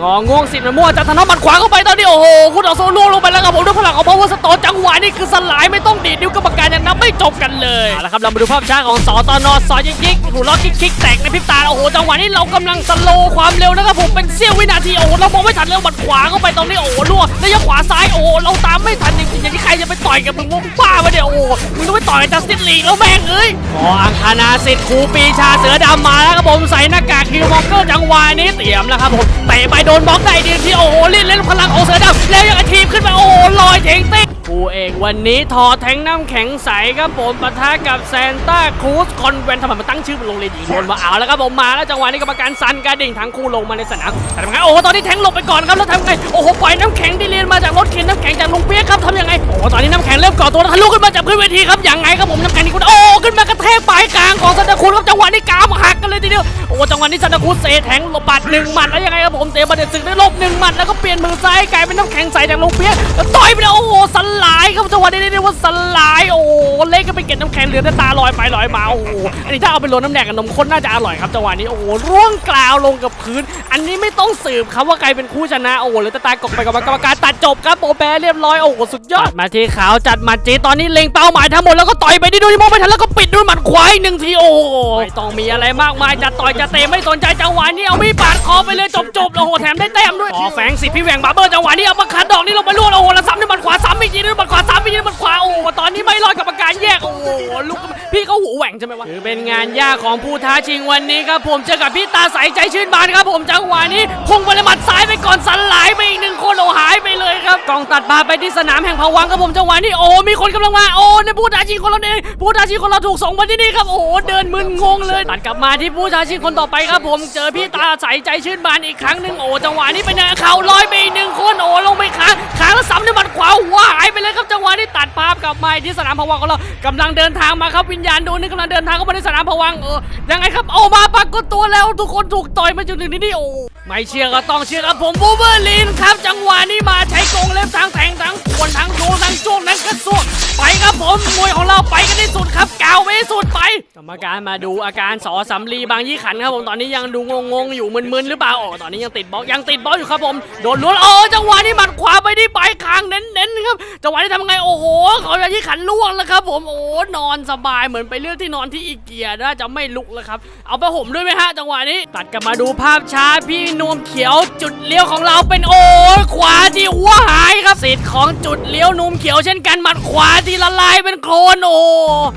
งอง่วงสิบมันมั่วจัดธนบัตรขวาเข้าไปตอนนี้โอ้โหคุณต่อสู้ล่วงลงไปแล้วครับผมด้วยพลังของ power stone จังหวะนี้คือสลายไม่ต้องดีดนิ้วกรรมการยังนับไม่จบกันเลยเอาละครับเรามาดูภาพช้าของสอตอนอสอยิกยิกหูล้อคิกคิกแตกในพริบตาโอ้โหจังหวะนี้เรากำลังสโลว์ความเร็วนะครับผมเป็นเสี้ยววินาทีโอ้โหเรามองไม่ทันเลยบัตรขวาเข้าไปตรงนี้โอ้โหล่วงแล้วยังขวาซ้ายโอ้โหเราตามไม่ทันจริงๆอย่างที่ใครจะไปต่อยกับมึงมึงบ้าปะเนี่ยโอ้โหมึงต้องไปต่อยกับจัสตินลีกแล้วแม่งเอ้ยขออังคณาสิทธิ์ครูปีชาเสือดำมาแล้วครับผมใส่หน้ากากคิวมองเกอร์จังหวะนี้เตรียมแล้วครับผมเตะไปโดนบล็อกได้ดีที่โอ้โหเล่นเล่นพลังขอเสือดำแล้วยังกระทีมขึ้นไปโอ้โหลอยเจ๋งเต้ผู้เอกวันนี้ทอแทงน้ำแข็งใสครับผมปะทะกับแซนต้าครูสคอนแวนทำไมมาตั้งชื่อเป็นโรงเรียนหญิงล้วนมาเอาแล้วครับผมมาแล้วจังหวะนี้กรรมการซันกระดิ่งทั้งคู่ลงมาในสนามแต่ทำไงโอ้โหตอนนี้แทงหลบไปก่อนครับแล้วทำไงโอ้โหปล่อยน้ำแข็งที่เรียนมาจากรถเข็นน้ำแข็งจากลุงเปี๊ยกครับทำยังไงโอ้โหตอนนี้น้ำแข็งเริ่มก่อตัวทะลุขึ้นมาจากพื้นเวทีครับยังไงครับผมน้ำแข็งนี่คุณโอ้ ขึ้นมากระแทกปลายกลางของซันตาครูสครับจังหวะนี้กรามหักกันเลยทีเดียวโอ้จังหวะนี้ซันตาครูสเซแทงหลบบัดหนึ่งหมัดแล้วยังไงครับผมเตะบัดเด็ดศึกได้ลบหนึ่งหมัดแล้วก็เปลี่ยนมือซ้ายกลายเป็นน้ำแข็งใสจากลุงเปียกแล้วต่อยไปเลยโอ้โหสลายครับจังหวะนี้เรียกว่าสลายโอ้โหเล็กก็ไปเก็บน้ำแข็งเหลือแต่ตาลอยไปลอยมาโอ้โหอันนี้ถ้าเอาไปโรยน้ำแดงกับนมข้นน่าจะอร่อยครับจังหวะนี้โอ้โหร่วงกล่าวลงกับพื้น อันนี้ไม่ต้องสืบครับว่าใครเป็นคู่ชนะโอ้โหเหลือแต่ตากกไปกับกรรมการตัดจบครับโปแปเรียบร้อยโอ้โหสุดยอดมาที่ขาวจัดมัดจีตอนนี้เล็งเป้าหมายทั้งหมดแล้วก็ต่อยไปที่ดูที่มองไม่ทันแล้วก็ปิดด้วยหมัดขวาอีกหนึ่งทีโอ้ไม่ต้องมีอะไรมากมายจะต่อยจะเตะไม่สนใจจังหวะนี้เอามีดปาดคอไปเลยจบจบโอ้โหแถมได้แต้มด้วยอ๋อแฝงสิพี่แหวงบาร์เบอร์จังหวะนี้เอามาคัดดอกนี้ลงไปลวดโอ้โหแล้วซ้ำด้วยหมัดขวาซ้ำอีกทีด้วยหมัดขวาซ้ำอีกทีด้วยหมัดขวาโอ้โหตอนนี้ไม่รอดกรรมการแยกโอ้โหลูกพี่เขาหูแหว่งใช่ไหมวะถือเป็นงานยากของผู้ท้าชิงวันนี้ครับผมเจอกับพี่ตาใสใจชื่นบานครับผมจังหวะนี้พุ่งไปเลยหมัดซ้ายไปก่อนสลายไปอีกหนึ่งคนโอ้หายไป เลยครับกองตัดมาไปที่สนามแห่งพวังครับผมจังหวะนี้โอ้ มีคนกำลังมาโอ้ในผู้ท้าชิงคนเราเองผู้ท้าชิงคนเราถูกส่งมาที่นี่ครับโอ้เดินมึนงงเลยตัดกลับมาที่ผู้ท้าชิงคนต่อไปครับผมเจอพี่ตาใสใจชื่นบานอีกครั้งหนึ่งโอ้จังหวะนี้เป็นเข่าลอยไปอีกหนึ่งคนโอ้ลงไปขาขาแล้วซ้ำด้วยหมัดขวาหัวหายไปเลยครับจังหวะนี้ตัดภาพกลับมาที่สนามพวังของเรากำลังเดินทางมาครับวิญญาณดวงนี้กำลังเดินทางเข้ามาในสนามพวังเออยังไงครับโอ้มาปรากฏตัวแล้วทุกคนถูกต่อยมาจนถึงที่นี่โอ้ ไม่เชื่อก็ต้องเชื่อครับผมบูเบอร์ลินครับ จังหวะนี้มาใช้กงเล็บทั้งแทงทั้งควนทั้งโดนทั้งจ้วงทั้งกระซ กรรมการมาดูอาการสอสำลีบางยี่ขันครับผมตอนนี้ยังดูงงๆอยู่มึนๆหรือเปล่าโอ้ตอนนี้ยังติดบล็อกยังติดบล็อกอยู่ครับผมโดนล้วโอ้จังหวะนี้หมัดขวาไปที่ปลายคางเน้นๆครับจังหวะนี้ทำไงโอ้โหเขาจะยี่ขันล่วงแล้วครับผมโอ้นอนสบายเหมือนไปเลือกที่นอนที่อีเกียน่าจะไม่ลุกแล้วครับเอาไปห่มด้วยไหมฮะจังหวะนี้ตัดกลับมาดูภาพช้าพี่นวมเขียวจุดเลี้ยวของเราเป็นโอ้ขวาที่หัวหายครับสิทธิ์ของจุดเลี้ยวนุ่มเขียวเช่นกันหมัดขวาที่ละลายเป็นโคลนโอ้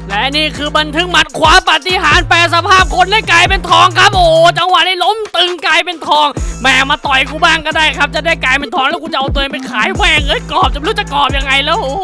และนี่คือบันทึกหมัดขวาปาฏิหาริย์แปลสภาพคนให้กลายเป็นทองครับโอ้จังหวะนี้ล้มตึงกลายเป็นทอง แม่มาต่อยกูบ้างก็ได้ครับ จะได้กลายเป็นทองแล้วกูจะเอาตัวเองไปขายแหวงเอ้ยกรอบจะไม่รู้จะกรอบยังไงแล้วโอ้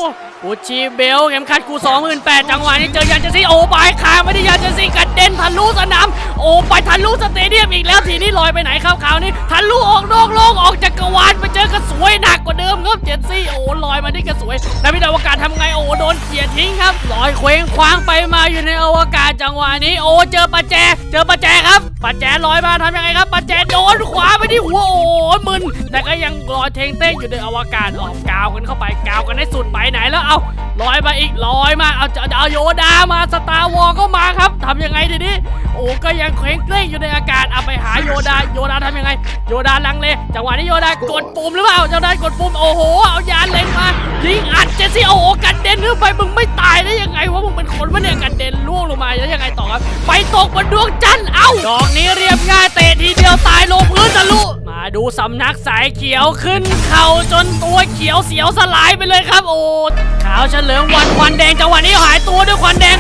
กูชีเบลเข็มขัดกู28,000จังหวะนี้เจอยันเจซี่โอ้ปลายคางไม่ได้ยันเจซี่กระเด็นทะลุสนามโอ้ไปทะลุสเตเดียมอีกแล้วทีนี้ลอยไปไหนครับคราวนี้ทะลุออกนอกโลกออกจากกรวาลไปเจอกระสวยหนักกว่าเดิมครับเจสซี่โอ้ล มาได้กระสวยนักวิทยาอวกาศทำไงโอ้โดนเขี่ยทิ้งครับลอยเคว้งคว้างไปมาอยู่ในอวกาศจังหวะนี้โอ้เจอปะแจ เจอปะแจครับปะแจลอยมาทำยังไงครับปะแจโดนขวาไปที่หัวโอ้มึนแต่ก็ยังลอยเทงเต้งอยู่ในอวกาศออกกาวกันเข้าไปกาวกันให้สุดไปไหนแล้วเอา ลอยมาอีกลอยมาเอาจะเอาโยดามาสตาร์วอลก็มาครับทำยังไงทีนี้โอ้ก็ยังเคว้งเต้งอยู่ในอากาศเอาไปหาโยดาโยดาทำยังไง โยดาลังเลจังหวะนี้โยดากดปุ่มหรือเปล่าโยดากดปุ่มโอ้โหเอายานเล็งมายิงอัดเจสซี่โอ้โหกันเด็นขึ้นไปมึงไม่ตายได้ยังไงวะมึงเป็นคนวะเนี่ยกันเด็นล่วงลงมาแล้วยังไงต่อครับไปตกบนดวงจันทร์เอ้าดอกนี้เรียบง่ายเตะทีเดียวตายลงพื้นทะลุ ดูสำนักสายเขียวขึ้นเข่าจนตัวเขียวเสียวสลายไปเลยครับโอ้ขาวเฉลิมวันควันแดงจังหวะนี้หายตัวด้วยควันแดง